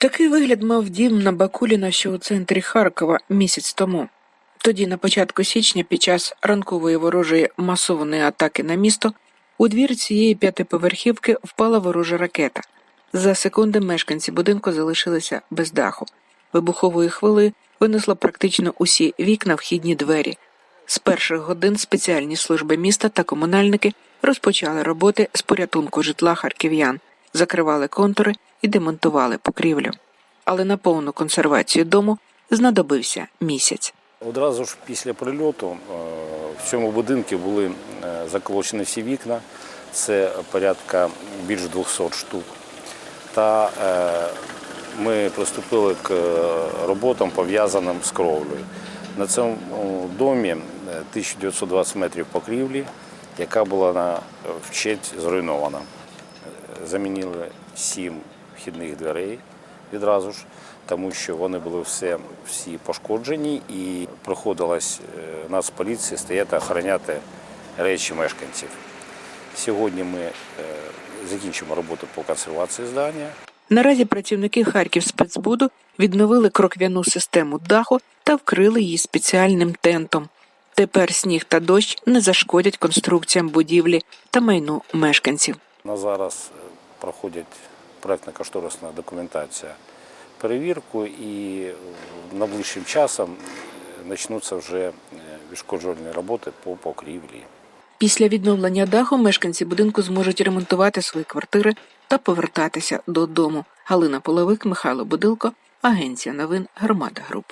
Такий вигляд мав дім на Бакуліна, що у центрі Харкова місяць тому. Тоді, на початку січня, під час ранкової ворожої масованої атаки на місто, у двір цієї п'ятиповерхівки впала ворожа ракета. За секунди мешканці будинку залишилися без даху. Вибуховою хвилею винесло практично усі вікна вхідні двері. З перших годин спеціальні служби міста та комунальники розпочали роботи з порятунку житла харків'ян, закривали контури і демонтували покрівлю. Але на повну консервацію дому знадобився місяць. Одразу ж після прильоту е, в цьому будинку були е, заколочені всі вікна, це порядка більш 200 штук. Та е, ми приступили к роботам, пов'язаним з кровлею. На цьому домі е, 1920 метрів покрівлі, яка була вчеть зруйнована. Замінили сім вхідних дверей відразу ж, тому що вони були все, всі пошкоджені і приходилось е, нас поліції стояти охороняти речі мешканців. Сьогодні ми е, закінчимо роботу по консервації здання. Наразі працівники Харківспецбуду відновили кроквяну систему даху та вкрили її спеціальним тентом. Тепер сніг та дощ не зашкодять конструкціям будівлі та майну мешканців. На зараз проходять проектно-кошторисна документація перевірку і найближчим часом почнуться вже е, відшкоджувальні роботи по покрівлі. Після відновлення даху мешканці будинку зможуть ремонтувати свої квартири та повертатися додому. Галина Половик, Михайло Будилко, Агенція новин Громада Груп.